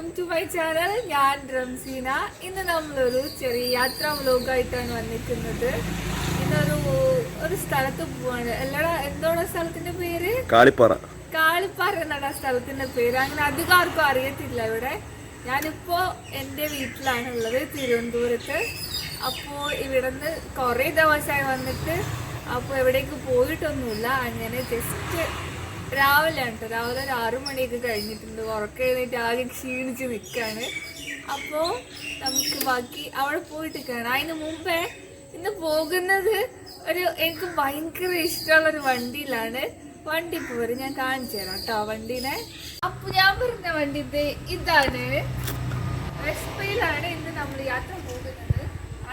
Welcome to my channel ഞാൻ റംസീന. ഇന്ന് നമ്മളൊരു ചെറിയ യാത്രാ വ്ലോഗായിട്ടാണ് വന്നിരിക്കുന്നത്. ഇന്നൊരു ഒരു സ്ഥലത്ത് പോവാണ്. എല്ലാടാ എന്തോടാ സ്ഥലത്തിന്റെ പേര്? കാളിപ്പാറ. കാളിപ്പാറ എന്നാണ് ആ സ്ഥലത്തിന്റെ പേര്? അങ്ങനെ അധികം ആർക്കും അറിയത്തില്ല ഇവിടെ. ഞാനിപ്പോ എന്റെ വീട്ടിലാണ് ഉള്ളത് തിരുവനന്തപുരത്ത്. അപ്പോ ഇവിടുന്ന് കുറേ ദിവസമായി വന്നിട്ട് അപ്പോൾ എവിടേക്ക് പോയിട്ടൊന്നുമില്ല. അങ്ങനെ ജസ്റ്റ് രാവിലെ കേട്ടോ. ട്ടോ. രാവിലെ ഒരു ആറു മണിയൊക്കെ കഴിഞ്ഞിട്ടുണ്ട്. ഉറക്കം എഴുന്നേറ്റ് ആകെ ക്ഷീണിച്ച് നിൽക്കാണ് അപ്പോൾ നമുക്ക് ബാക്കി അവിടെ പോയിട്ട് കാണാം. അതിന് മുമ്പേ ഇന്ന് പോകുന്നത് ഒരു എനിക്ക് ഭയങ്കര ഇഷ്ടമുള്ള ഒരു വണ്ടിയിലാണ്. വണ്ടി പോര് ഞാൻ കാണിച്ചു തരാം കേട്ടോ വണ്ടീനെ. അപ്പൊ ഞാൻ പറഞ്ഞ വണ്ടി ഇത് ഇതാണ്. വെസ്പയിലാണ് ഇന്ന് നമ്മൾ യാത്ര പോകുന്നത്.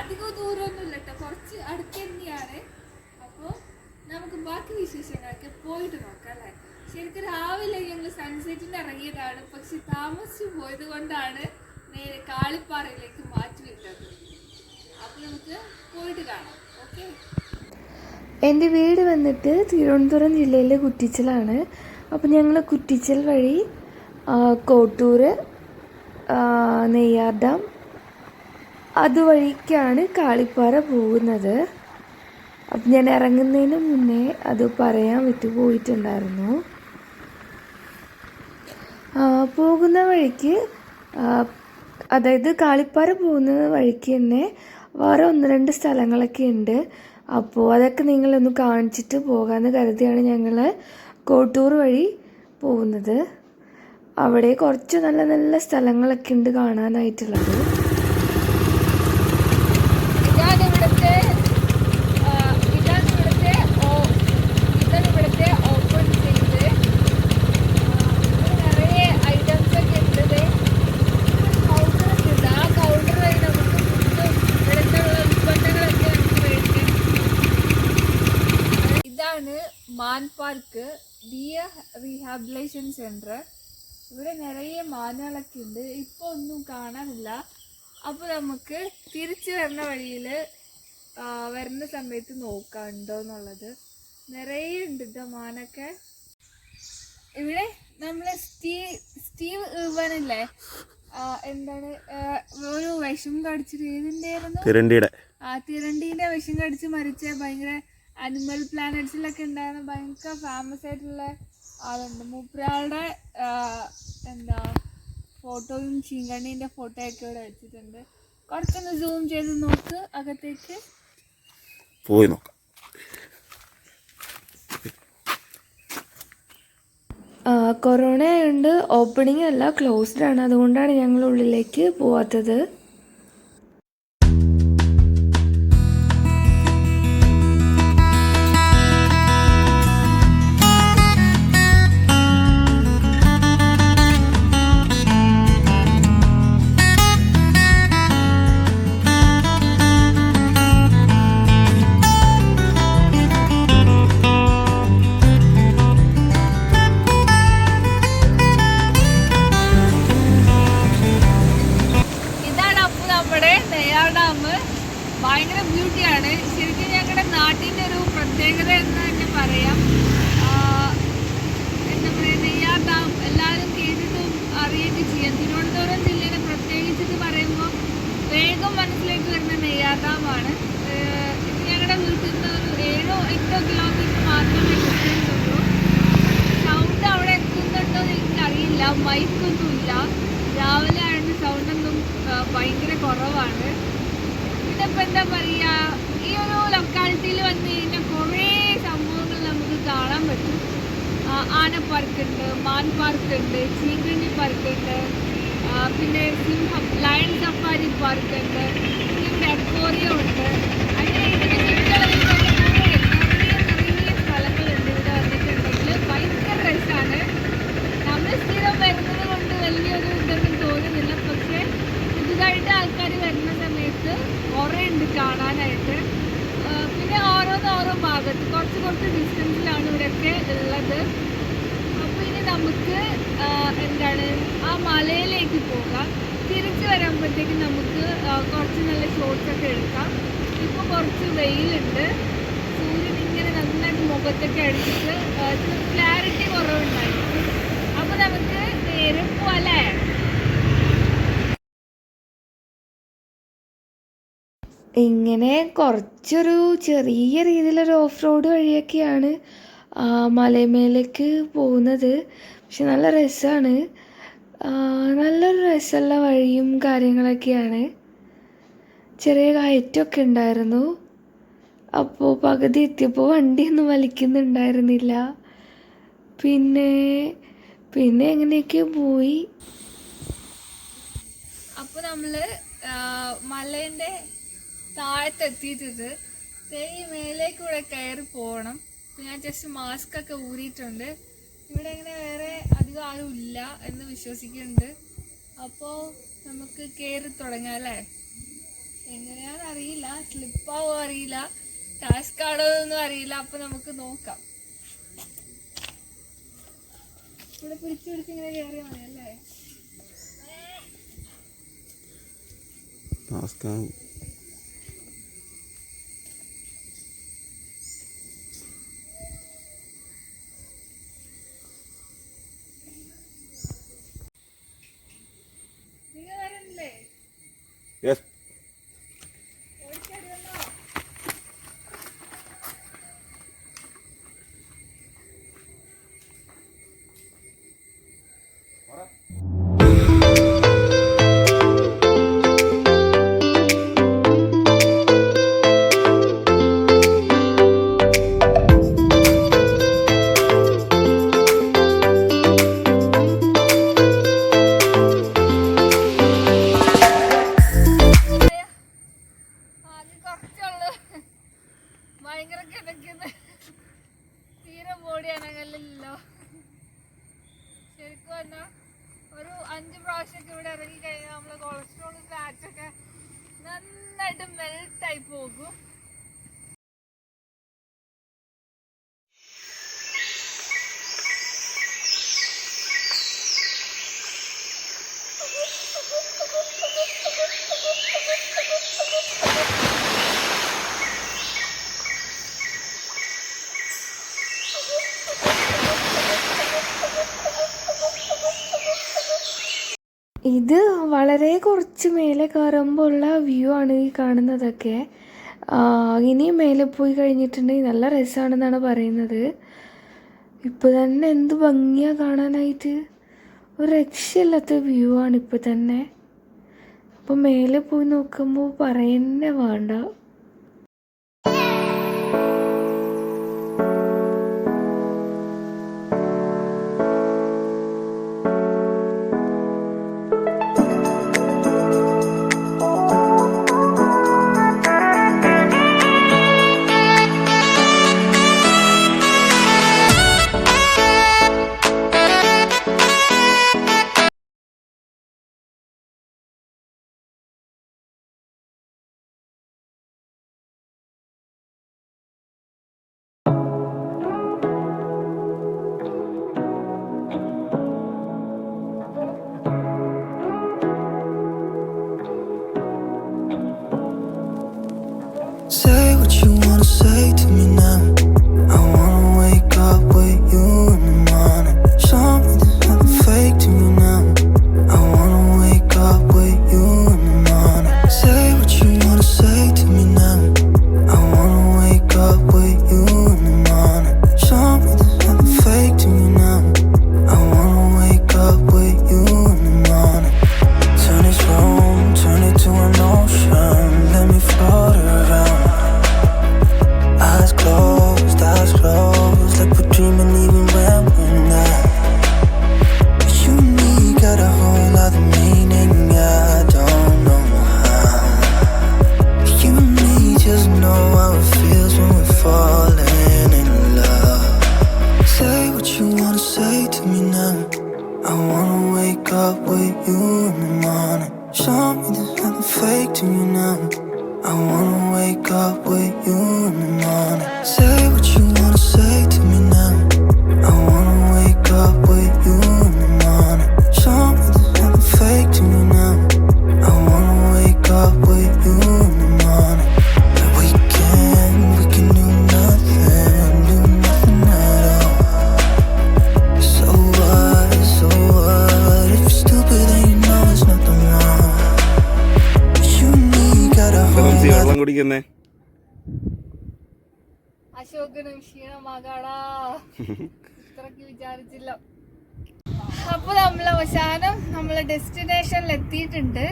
അധികം ദൂരമൊന്നുമില്ല കേട്ടോ. കുറച്ച് അടുത്ത് തന്നെയാണ്. അപ്പോൾ നമുക്ക് ബാക്കി വിശേഷങ്ങളൊക്കെ പോയിട്ട് നോക്കാം അല്ലേ ശരിക്കും രാവിലെ ഞങ്ങൾ സൺസെറ്റിന് ഇറങ്ങിയതാണ്. പക്ഷെ താമസിച്ചു പോയത് കൊണ്ടാണ് നേരെ കാളിപ്പാറയിലേക്ക് മാറ്റി വിട്ടത് അപ്പോൾ നമുക്ക് പോയിട്ട് കാണാം. ഓക്കെ? എന്റെ വീട് വന്നിട്ട് തിരുവനന്തപുരം ജില്ലയിലെ കുറ്റിച്ചലാണ്. അപ്പോൾ ഞങ്ങൾ കുറ്റിച്ചൽ വഴി കോട്ടൂർ നെയ്യാർ ഡാം അതുവഴിക്കാണ് കാളിപ്പാറ പോകുന്നത്. അപ്പം ഞാൻ ഇറങ്ങുന്നതിന് മുന്നേ അത് പറയാൻ വിറ്റ് പോയിട്ടുണ്ടായിരുന്നു പോകുന്ന വഴിക്ക് അതായത് കാളിപ്പാറ പോകുന്ന വഴിക്ക് തന്നെ വേറെ ഒന്ന് രണ്ട് സ്ഥലങ്ങളൊക്കെ ഉണ്ട്. അപ്പോൾ അതൊക്കെ നിങ്ങളൊന്ന് കാണിച്ചിട്ട് പോകാമെന്ന് കരുതിയാണ് ഞങ്ങൾ കോട്ടൂർ വഴി പോകുന്നത്. അവിടെ കുറച്ച് നല്ല നല്ല സ്ഥലങ്ങളൊക്കെ ഉണ്ട് കാണാനായിട്ടുള്ളത് ഇതാണ് ഇവിടുത്തെ ആ, ഇതാണ് ഇവിടുത്തെ ഓ- ഇതാണ് ഇവിടുത്തെ ഓപ്പൺ ചെയ്ത് നിറയെ ഐറ്റംസ് ഒക്കെ ഉണ്ട് ദേ. കൗണ്ടർ ഒക്കെ ഉണ്ട് ആ കൗണ്ടർ വഴി നമുക്ക് ഫുഡും ഇവിടുത്തെ ഉൽപ്പന്നങ്ങളൊക്കെ നമുക്ക് മേടിക്കാം ഇതാണ് മാൻ പാർക്ക് ഡിയർ റീഹാബിലേഷൻ സെന്റർ ഇവിടെ നിറയെ മാനുകളൊക്കെ ഉണ്ട്. ഇപ്പോൾ ഒന്നും കാണാനില്ല. അപ്പോൾ നമുക്ക് തിരിച്ചു വരുന്ന വഴിയിൽ വരുന്ന സമയത്ത് നോക്കാം ഉണ്ടോ എന്നുള്ളത്. നിറയെ ഉണ്ട് കേട്ടോ മാനൊക്കെ. ഇവിടെ നമ്മൾ സ്റ്റീ സ്റ്റീവ് ഇവനില്ലേ എന്താണ് ഒരു വിഷം കടിച്ചിട്ട് ഏതിന്റെ ആയിരുന്നു തിരണ്ടിയുടെ. ആ തിരണ്ടീന്റെ വിഷം കടിച്ച് മരിച്ച ഭയങ്കര അനിമൽ പ്ലാനറ്റ്സിലൊക്കെ ഉണ്ടായിരുന്ന ഭയങ്കര ഫേമസ് ആയിട്ടുള്ള ആളുണ്ട്. മൂപ്പരാളുടെ എന്താ ഫോട്ടോയും ചീങ്കണ്ണീന്റെ ഫോട്ടോയൊക്കെ ഇവിടെ വെച്ചിട്ടുണ്ട്. കുറച്ചൊന്ന് സൂം ചെയ്ത് നോക്ക് അകത്തേക്ക്. പോയി നോക്കാം. കൊറോണ ആയതുകൊണ്ട് ഓപ്പണിംഗ് അല്ല ക്ലോസ്ഡ് ആണ്. അതുകൊണ്ടാണ് ഞങ്ങൾ ഉള്ളിലേക്ക് പോവാത്തത്. ആ, പാർക്ക് ഉണ്ട് മാൻ പാർക്ക് ഉണ്ട്. ചീങ്കണ്ണി പാർക്ക് ഉണ്ട് പിന്നെ സിംഹം ലയൺ സഫാരി പാർക്ക് ഉണ്ട് പിന്നെ അക്വോറിയം ഉണ്ട് നമ്മൾ ആൾക്കാർ സമയത്ത് കാണാനായിട്ട്. പിന്നെ ഓരോന്ന് ഓരോ ഭാഗത്ത് കുറച്ച് കുറച്ച് ഡിസ്റ്റൻസിലാണ് ഇവിടെയൊക്കെ ഉള്ളത്. നമുക്ക് എന്താണ് ആ മലയിലേക്ക് പോകാം. തിരിച്ചു വരുമ്പോഴത്തേക്ക് നമുക്ക് കുറച്ച് നല്ല ഷോർട്സ് ഒക്കെ എടുക്കാം. ഇപ്പൊ കുറച്ച് വെയിലുണ്ട്. സൂര്യൻ ഇങ്ങനെ നന്നായിട്ട് മുഖത്തൊക്കെ അടിച്ചിട്ട് ക്ലാരിറ്റി കുറവുണ്ടായിരുന്നു അപ്പോൾ നമുക്ക് നേരെ പോലെ ഇങ്ങനെ കുറച്ചൊരു ചെറിയ രീതിയിലൊരു ഓഫ് റോഡ് വഴിയൊക്കെയാണ് മലമേലേക്ക് പോകുന്നത്. പക്ഷെ നല്ല രസമാണ് നല്ലൊരു രസമുള്ള വഴിയും കാര്യങ്ങളൊക്കെയാണ്. ചെറിയ കയറ്റമൊക്കെ ഉണ്ടായിരുന്നു. അപ്പോൾ പകുതി എത്തിയപ്പോൾ വണ്ടിയൊന്നും വലിക്കുന്നുണ്ടായിരുന്നില്ല. പിന്നെ പിന്നെ എങ്ങനെയൊക്കെ പോയി? അപ്പോൾ നമ്മൾ മലേന്റെ താഴത്തെത്തിയിട്ടത്. ഈ മേലേക്കൂടെ കയറി പോകണം ഞാൻ ജസ്റ്റ് മാസ്ക് ഒക്കെ ഊരിയിട്ടുണ്ട്. ഇവിടെ ഇങ്ങനെ വേറെ അധികം ആരും ഇല്ല എന്ന് വിശ്വസിക്കുന്നുണ്ട്. അപ്പോ നമുക്ക് കയറി തുടങ്ങാം അല്ലേ? എങ്ങനെയാന്ന് അറിയില്ല സ്ലിപ്പാവോ അറിയില്ല ടാസ്ക് ആണോ എന്നൊന്നും അറിയില്ല. അപ്പൊ നമുക്ക് നോക്കാം. ഇവിടെ പിടിച്ചു പിടിച്ച് ഇങ്ങനെ കയറിയാൽ മതി അല്ലേ? брат. ഇത് വളരെ കുറച്ച് മേലെ കയറുമ്പോൾ ഉള്ള വ്യൂ ആണ് ഈ കാണുന്നതൊക്കെ. ഇനി മേലെ പോയി കഴിഞ്ഞിട്ടുണ്ടെങ്കിൽ നല്ല രസമാണെന്നാണ് പറയുന്നത്. ഇപ്പോൾ തന്നെ എന്ത് ഭംഗിയാണ് കാണാനായിട്ട്. ഒരു രക്ഷയില്ലാത്ത വ്യൂ ആണ് ഇപ്പോൾ തന്നെ. അപ്പോൾ മേലെ പോയി നോക്കുമ്പോൾ പറയുന്നേ വേണ്ട. അശോകനും ക്ഷീണമാകാടാ. ഇത്രക്ക് വിചാരിച്ചില്ല. അപ്പൊ നമ്മൾ അവസാനം നമ്മളെ ഡെസ്റ്റിനേഷനിൽ എത്തിയിട്ടുണ്ട്.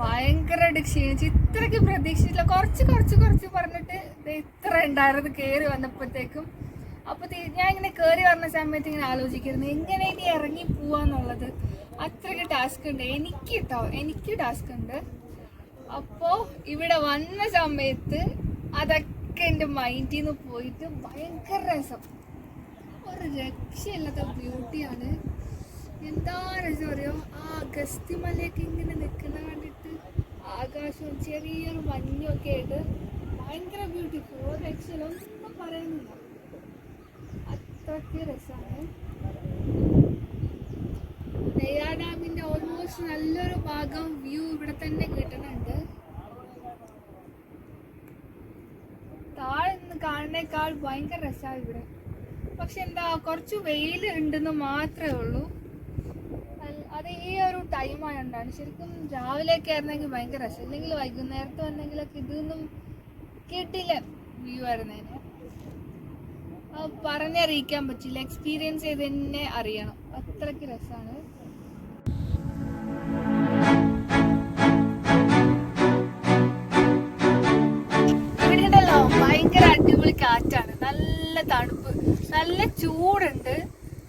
ഭയങ്കരമായിട്ട് ക്ഷീണിച്ച് ഇത്രക്ക് പ്രതീക്ഷിച്ചില്ല കുറച്ച് കുറച്ച് കുറച്ച് പറഞ്ഞിട്ട് ഇത്ര ഉണ്ടായിരുന്നു കയറി വന്നപ്പോഴത്തേക്കും. അപ്പൊ ഞാൻ ഇങ്ങനെ കയറി വന്ന സമയത്ത് ഇങ്ങനെ ആലോചിക്കുന്നു എങ്ങനെ ഇനി ഇറങ്ങി പോവാന്നുള്ളത്. അത്രയ്ക്ക് ടാസ്ക് ഉണ്ട്. എനിക്ക് കേട്ടോ എനിക്ക് ടാസ്ക് ഉണ്ട്. അപ്പോ ഇവിടെ വന്ന സമയത്ത് അതൊക്കെ എന്റെ മൈൻഡിൽ നിന്ന് പോയിട്ട് ഭയങ്കര രസം. ഒരു രക്ഷയില്ലാത്ത ബ്യൂട്ടിയാണ് എന്താ രസം അറിയോ? ആ ഗസ്തിമലയൊക്കെ ഇങ്ങനെ നിൽക്കുന്ന കണ്ടിട്ട് ആകാശവും ചെറിയൊരു മഞ്ഞും ഒക്കെ ആയിട്ട് ഭയങ്കര ബ്യൂട്ടിഫുൾ ഒരു രക്ഷയില്ല ഒന്നും പറയുന്നില്ല. അത്രയ്ക്ക് രസമാണ് നെയ്യാർ ഡാമിന്റെ ഓൾമോസ്റ്റ് നല്ലൊരു ഭാഗം വ്യൂ ഇവിടെ തന്നെ കിട്ടുന്നുണ്ട്. കാണുന്നേക്കാൾ ഭയങ്കര രസമാണ് ഇവിടെ. പക്ഷെ എന്താ കുറച്ച് വെയിൽ ഉണ്ടെന്ന് മാത്രമേ ഉള്ളൂ. അത് ഈ ഒരു ടൈം ആയതുകൊണ്ടാണ് ശരിക്കും രാവിലെയൊക്കെ ആയിരുന്നെങ്കിൽ ഭയങ്കര രസം. ഇല്ലെങ്കിൽ വൈകുന്നേരത്ത് വന്നെങ്കിലൊക്കെ ഇതൊന്നും കിട്ടില്ല വ്യൂ ആയിരുന്നേനെ. പറഞ്ഞറിയിക്കാൻ പറ്റില്ല. എക്സ്പീരിയൻസ് ചെയ്ത് തന്നെ അറിയണം. അത്രയ്ക്ക് രസമാണ് ഭയങ്കര അടിപൊളി കാറ്റാണ്. നല്ല തണുപ്പ്. നല്ല ചൂടുണ്ട്.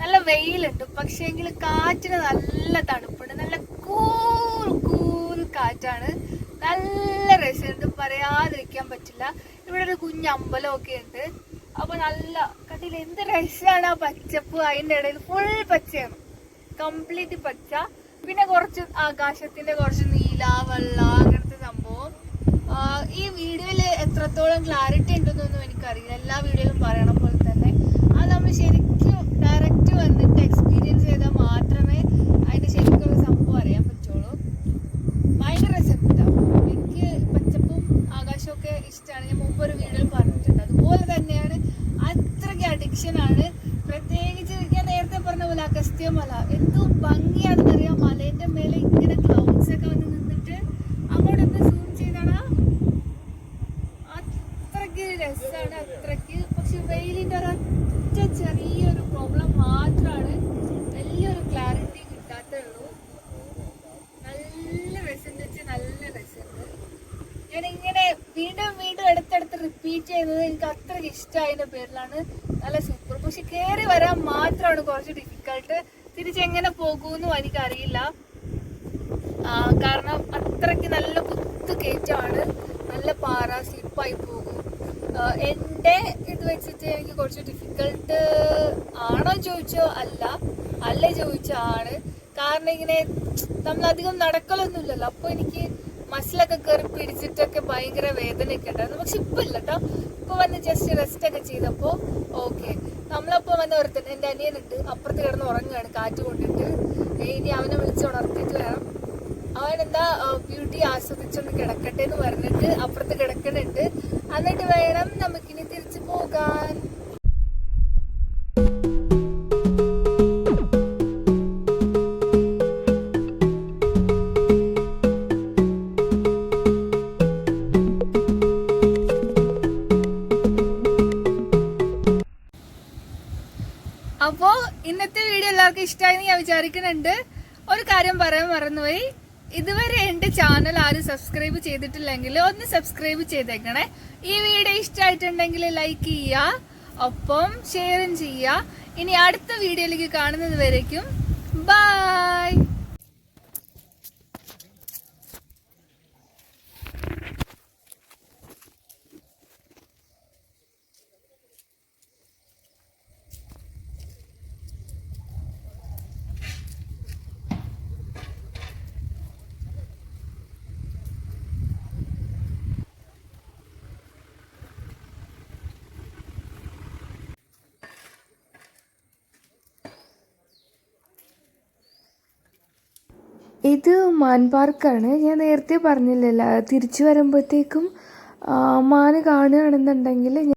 നല്ല വെയിലുണ്ട്. പക്ഷേങ്കിൽ കാറ്റിന് നല്ല തണുപ്പുണ്ട്. നല്ല കൂൾ കൂൾ കാറ്റാണ്. നല്ല രസമുണ്ട്. പറയാതിരിക്കാൻ പറ്റില്ല. ഇവിടെ ഒരു കുഞ്ഞ് അമ്പലമൊക്കെ ഉണ്ട്. അപ്പൊ നല്ല കട്ടിയിൽ എന്ത് രസമാണ് ആ പച്ചപ്പ്. അതിന്റെ ഇടയിൽ ഫുൾ പച്ചയാണ്. കംപ്ലീറ്റ് പച്ച. പിന്നെ കുറച്ച് ആകാശത്തിന്റെ കുറച്ച് നീല വെള്ള അങ്ങനത്തെ സംഭവം. എത്രത്തോളം ക്ലാരിറ്റി ഉണ്ടെന്നൊന്നും എനിക്കറിയില്ല. എല്ലാ വീഡിയോയിലും പറയണ പോലെ തന്നെ. അത് നമ്മൾ ശരിക്കും ഡയറക്റ്റ് വന്നിട്ട് എക്സ്പീരിയൻസ് ചെയ്താൽ മാത്രമേ അതിന്റെ ശരിക്കുള്ള സംഭവം അറിയാൻ പറ്റുള്ളൂ. ഭയങ്കര രസപ്പെട്ടാ എനിക്ക് പച്ചപ്പും ആകാശമൊക്കെ ഇഷ്ടമാണ് ഞാൻ മുമ്പ് ഒരു വീഡിയോയിൽ പറഞ്ഞിട്ടുണ്ട്. അതുപോലെ തന്നെയാണ് അത്രയ്ക്ക് അഡിക്ഷൻ ആണ്. പ്രത്യേകിച്ച് ഞാൻ നേരത്തെ പറഞ്ഞ പോലെ അഗസ്ത്യമല എന്തും ഭംഗിയാണെന്നറിയാം മലേന്റെ മേലെ ഇങ്ങനെ ക്ലൗഡ്സ് ഒക്കെ വന്ന് നിന്നിട്ട് അങ്ങോട്ടൊന്ന് സൂം ചെയ്താടാ അത്രയ്ക്ക് രസമാണ് അത്രയ്ക്ക് പക്ഷെ വെയിലിന്റെ ഒരൊറ്റ ചെറിയൊരു പ്രോബ്ലം മാത്രമാണ് വലിയൊരു ക്ലാരിറ്റി കിട്ടാത്തേ ഉള്ളൂ നല്ല രസമുണ്ട് വെച്ചാൽ നല്ല രസമുണ്ട് ഞാൻ ഇങ്ങനെ വീണ്ടും വീണ്ടും എടുത്തെടുത്ത് റിപ്പീറ്റ് ചെയ്യുന്നത് ഇഷ്ടമായതിന്റെ പേരിലാണ് നല്ല സൂപ്പർ പക്ഷെ കയറി വരാൻ മാത്രമാണ് കുറച്ച് ഡിഫിക്കൾട്ട് തിരിച്ചെങ്ങനെ പോകുമെന്നും എനിക്കറിയില്ല. കാരണം അത്രയ്ക്ക് നല്ല കുത്തു കയറ്റമാണ്. നല്ല പാറ സ്ലിപ്പായി പോകും. എന്റെ ഇത് വെച്ചിട്ട് എനിക്ക് കുറച്ച് ഡിഫിക്കൾട്ട് ആണോ ചോദിച്ചോ അല്ല. അല്ല ചോദിച്ചോ ആണ് കാരണം ഇങ്ങനെ നമ്മൾ അധികം നടക്കലൊന്നുമില്ലല്ലോ. അപ്പോൾ എനിക്ക് മസിലൊക്കെ കയറി പിടിച്ചിട്ടൊക്കെ ഭയങ്കര വേദനയൊക്കെ ഉണ്ടായിരുന്നു. പക്ഷെ ഇപ്പൊ ഇല്ല കേട്ടോ ഇപ്പൊ വന്ന് ജസ്റ്റ് റെസ്റ്റ് ഒക്കെ ചെയ്തപ്പോ ഓക്കെ നമ്മളപ്പോ വന്ന് ഒരുത്തൻ എന്റെ അനിയനുണ്ട്. അപ്പുറത്ത് കിടന്ന് ഉറങ്ങുകയാണ് കാറ്റ് കൊണ്ടിട്ട്. ഇനി അവനെ വിളിച്ച് ഉണർത്തിയിട്ട് വേണം അവൻ എന്താ ബ്യൂട്ടി ആസ്വദിച്ചൊന്ന് കിടക്കട്ടെ എന്ന് പറഞ്ഞിട്ട് അപ്പുറത്ത് കിടക്കണുണ്ട് എന്നിട്ട് വേണം നമുക്കിനി തിരിച്ചു പോകാൻ. വീഡിയോ എല്ലാവർക്കും ഇഷ്ടമായി ഞാൻ വിചാരിക്കുന്നുണ്ട്. ഒരു കാര്യം പറയാൻ മറന്നുപോയി. ഇതുവരെ എന്റെ ചാനൽ ആരും സബ്സ്ക്രൈബ് ചെയ്തിട്ടില്ലെങ്കിൽ ഒന്ന് സബ്സ്ക്രൈബ് ചെയ്തേക്കണേ. ഈ വീഡിയോ ഇഷ്ടമായിട്ടുണ്ടെങ്കിൽ ലൈക്ക് ചെയ്യുക ഒപ്പം ഷെയറും ചെയ്യുക. ഇനി അടുത്ത വീഡിയോയിലേക്ക് കാണുന്നത് വരേക്കും. ബൈ ഇത് മാൻ പാർക്കാണ്. ഞാൻ നേരത്തെ പറഞ്ഞില്ലല്ലോ തിരിച്ചു വരുമ്പോഴത്തേക്കും മാന് കാണുകയാണെന്നുണ്ടെങ്കിൽ